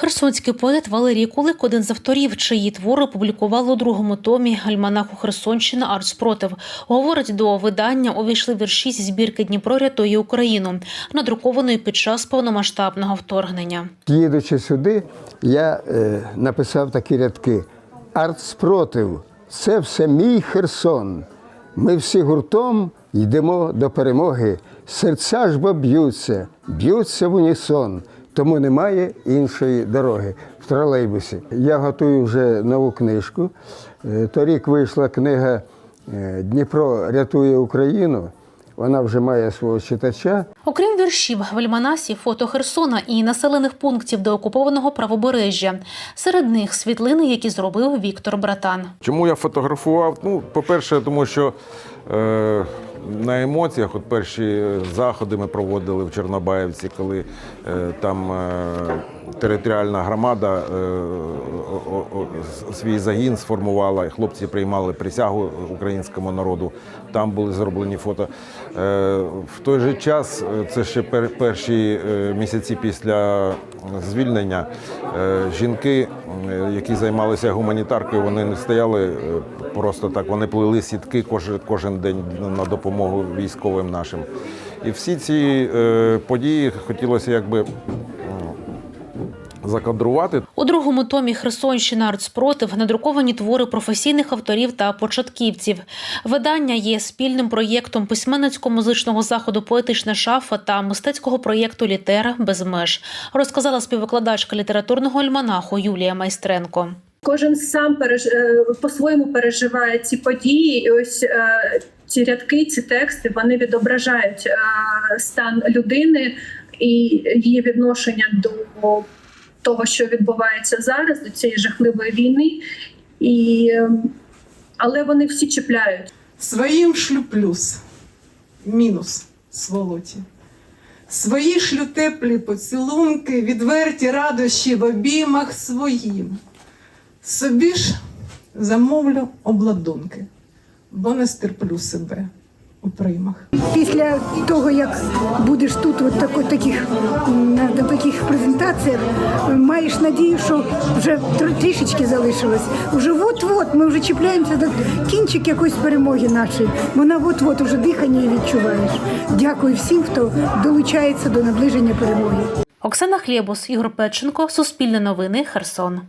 Херсонський поет Валерій Кулик – один з авторів, чиї твори публікували у другому томі альманаху Херсонщина «Арт спротив». Говорить, до видання увійшли вірші зі збірки «Дніпро рятує Україну», надрукованої під час повномасштабного вторгнення. Їдучи сюди, я е, написав такі рядки: Арт спротив це все мій Херсон. Ми всі гуртом йдемо до перемоги. Серця ж бо б'ються, б'ються в унісон, тому немає іншої дороги. В тролейбусі. Я готую вже нову книжку. Е, Торік вийшла книга е, Дніпро рятує Україну. Вона вже має свого читача. Окрім віршів, в альманасі фото Херсона і населених пунктів деокупованого правобережжя. Серед них світлини, які зробив Віктор Братан. Чому я фотографував? Ну, по-перше, тому що е, на емоціях, от перші заходи ми проводили в Чорнобаївці, коли е, там е, територіальна громада е, о- о- свій загін сформувала, хлопці приймали присягу українському народу. Там були зроблені фото. Е, в той же час, е, це ще пер, перші е, місяці після звільнення, е, жінки, е, які займалися гуманітаркою, вони не стояли е, просто так, вони плели сітки кожен, кожен день на допомогу військовим нашим. І всі ці е, події хотілося якби закадрувати. У другому томі Херсонщина «Арт спротив» надруковані твори професійних авторів та початківців. Видання є спільним проєктом письменницько-музичного заходу Поетична шафа та мистецького проєкту Літера без меж, розказала співвикладачка літературного альманаху Юлія Майстренко. Кожен сам переж... е, по-своєму переживає ці події. І ось е, ці рядки, ці тексти вони відображають е, стан людини і її відношення до того, що відбувається зараз, до цієї жахливої війни. І... Але вони всі чіпляють. Своїм шлю плюс, мінус сволоті. Свої шлю теплі поцілунки, відверті радощі в обіймах своїм. Собі ж замовлю обладунки, бо не стерплю себе у приймах. Після того, як будеш тут, от тако, таких, на, на таких презентаціях, маєш надію, що вже трішечки залишилось. Уже от-от ми вже чіпляємося до кінчик якоїсь перемоги нашої. Вона от-от уже дихання і відчуваєш. Дякую всім, хто долучається до наближення перемоги. Оксана Хлєбус, Ігор Печенко, Суспільне новини, Херсон.